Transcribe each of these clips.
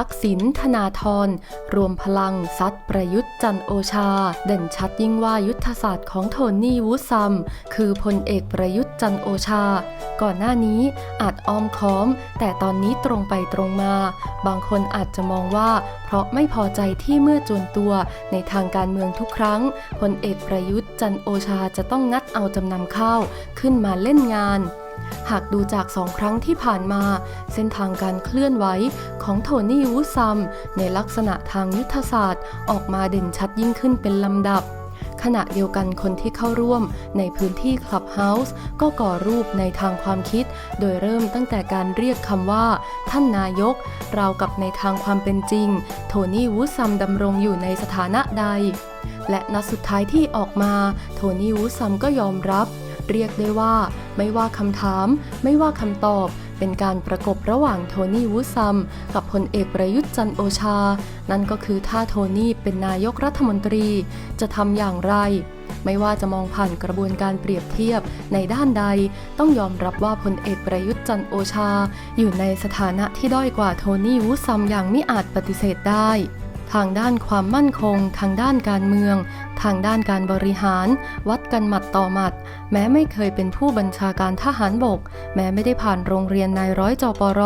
ทักษิณธนาธรรวมพลังซัดประยุทธ์จันโอชา เด่นชัดยิ่งว่ายุทธศาสตร์ของโทนี่วูซัม คือพลเอกประยุทธ์จันโอชา ก่อนหน้านี้อาจอ้อมค้อม แต่ตอนนี้ตรงไปตรงมา บางคนอาจจะมองว่า เพราะไม่พอใจที่เมื่อจวนตัวในทางการเมืองทุกครั้งพลเอกประยุทธ์จันโอชาจะต้องงัดเอาจำนำข้าวขึ้นมาเล่นงาน หากดูจากสองครั้งที่ผ่านมา เส้นทางการเคลื่อนไหวของโทนี่วูซัม ในลักษณะทางยุทธศาสตร์ ออกมาเด่นชัดยิ่งขึ้นเป็นลำดับ ขณะเดียวกันคนที่เข้าร่วมในพื้นที่คลับเฮาส์ก็ก่อรูปในทางความคิด โดยเริ่มตั้งแต่การเรียกคำว่า ท่านนายก ราวกับในทางความเป็นจริง โทนี่วูซัมดำรงอยู่ในสถานะใด และนัดสุดท้ายที่ออกมา โทนี่วูซัมก็ยอมรับ เรียกได้ว่า ไม่ว่าคำถาม ไม่ว่าคำตอบ เป็นการประกบระหว่างโทนี่วูซัม กับพลเอกประยุทธ์จันโอชา นั่นก็คือถ้าโทนี่เป็นนายกรัฐมนตรี จะทำอย่างไร ไม่ว่าจะมองผ่านกระบวนการเปรียบเทียบในด้านใด ต้องยอมรับว่าพลเอกประยุทธ์จันโอชา อยู่ในสถานะที่ด้อยกว่าโทนี่วูซัมอย่างไม่อาจปฏิเสธได้ ทางด้านความมั่นคง ทางด้านการเมือง ทางด้านการบริหาร วัดกันหมัดต่อหมัด แม้ไม่เคยเป็นผู้บัญชาการทหารบก แม้ไม่ได้ผ่านโรงเรียนนายร้อยจปร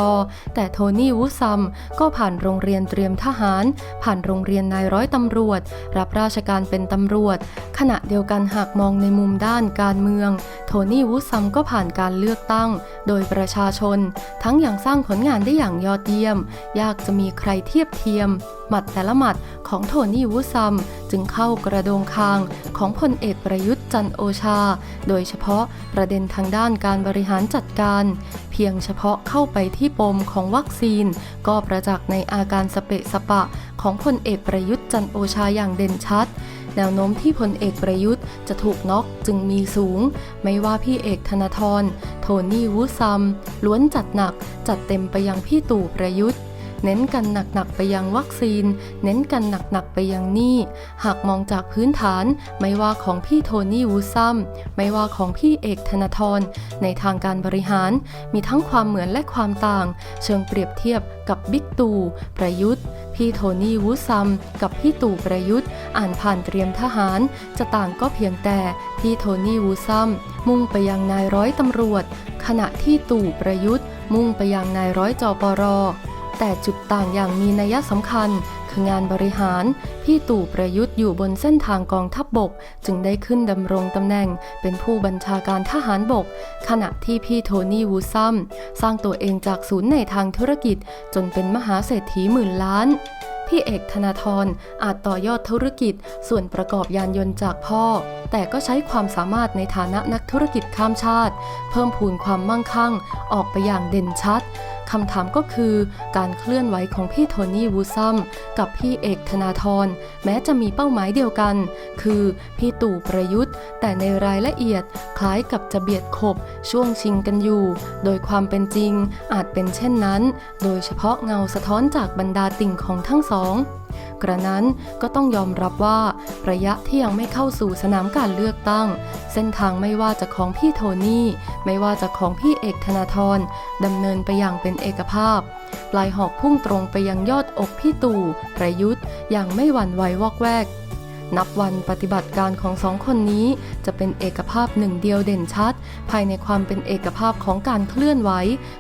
แต่โทนี่วูดซัมก็ผ่านโรงเรียนเตรียมทหาร ผ่านโรงเรียนนายร้อยตำรวจ รับราชการเป็นตำรวจ ขณะเดียวกันหากมองในมุมด้านการเมือง โทนี่วูดซัมก็ผ่านการเลือกตั้ง โดยประชาชน ทั้งอย่างสร้างผลงานได้อย่างยอดเยี่ยม ยากจะมีใครเทียบเทียม หมัดแต่ละหมัดของโทนี่วูซัม จึงเข้ากระโดงคางของพลเอกประยุทธ์จันโอชา โดยเฉพาะประเด็นทางด้านการบริหารจัดการ เพียงเฉพาะเข้าไปที่ปมของวัคซีน ก็ประจักษ์ในอาการสเปะสปะของพลเอกประยุทธ์จันโอชาอย่างเด่นชัดแนวโน้มที่พลเอกประยุทธ์จะถูกน็อกจึงมีสูง ไม่ว่าพี่เอกธนาธร โทนี่วูซัม ล้วนจัดหนักจัดเต็มไปยังพี่ตู่ประยุทธ์ เน้นกันหนักๆไปยังวัคซีน เน้นกันหนักๆไปยังหนี้ หากมองจากพื้นฐาน ไม่ว่าของพี่โทนี่วูซัมไม่ว่าของพี่เอกธนาธรในทางการบริหาร มีทั้งความเหมือนและความต่าง เชิงเปรียบเทียบกับบิ๊กตู่ประยุทธ์ พี่โทนี่วูซัมกับพี่ตู่ประยุทธ์ อ่านผ่านเตรียมทหาร จะต่างก็เพียงแต่พี่โทนี่วูซัมมุ่งไปยังนายร้อยตำรวจ ขณะที่ตู่ประยุทธ์ มุ่งไปยังนายร้อยจปร แต่จุดต่างอย่างมีนัยสำคัญ คืองานบริหาร พี่ตู่ประยุทธ์อยู่บนเส้นทางกองทัพบบก จึงได้ขึ้นดำรงตำแหน่ง เป็นผู้บัญชาการทหารบก ขณะที่พี่โทนี่วูซัม สร้างตัวเองจากศูนย์ในทางธุรกิจ จนเป็นมหาเศรษฐีหมื่นล้าน พี่เอกธนาธรอาจต่อยอดธุรกิจ ส่วนประกอบยานยนต์จากพ่อ แต่ก็ใช้ความสามารถในฐานะนักธุรกิจข้ามชาติ เพิ่มพูนความมั่งคั่ง ออกไปอย่างเด่นชัดคำถามก็คือการเคลื่อนไหวของพี่โทนี่วูซัมกับพี่เอกธนาธรแม้จะมีเป้าหมายเดียวกัน คือพี่ตู่ประยุทธ์ แต่ในรายละเอียดคล้ายกับจะเบียดขบช่วงชิงกันอยู่ โดยความเป็นจริงอาจเป็นเช่นนั้น โดยเฉพาะเงาสะท้อนจากบรรดาติ่งของทั้งสองกระนั้นก็ต้องยอมรับว่าระยะที่ยังไม่เข้าสู่สนามการเลือกตั้ง เส้นทางไม่ว่าจะของพี่โทนี่ ไม่ว่าจะของพี่เอกธนาธรดำเนินไปอย่างเป็นเอกภาพ ปลายหอกพุ่งตรงไปยังยอดอกพี่ตู่ประยุทธ์อย่างไม่หวั่นไหววอกแวกนับวันปฏิบัติการของสองคนนี้จะเป็นเอกภาพหนึ่งเดียวเด่นชัด ภายในความเป็นเอกภาพของการเคลื่อนไหว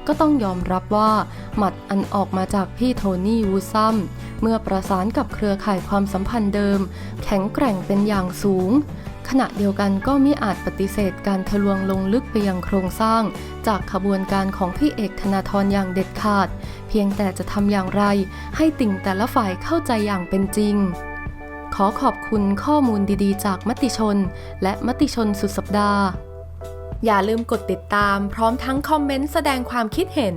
ก็ต้องยอมรับว่า หมัดอันออกมาจากพี่โทนี่วูซัมเมื่อประสานกับเครือข่ายความสัมพันธ์เดิม แข็งแกร่งเป็นอย่างสูง ขณะเดียวกันก็มิอาจปฏิเสธการทะลวงลงลึกไปยังโครงสร้าง จากขบวนการของพี่เอกธนาธรอย่างเด็ดขาด เพียงแต่จะทำอย่างไร ให้ติ่งแต่ละฝ่ายเข้าใจอย่างเป็นจริงขอขอบคุณข้อมูลดีๆ จากมติชน และมติชนสุดสัปดาห์ อย่าลืมกดติดตามพร้อมทั้งคอมเมนต์แสดงความคิดเห็น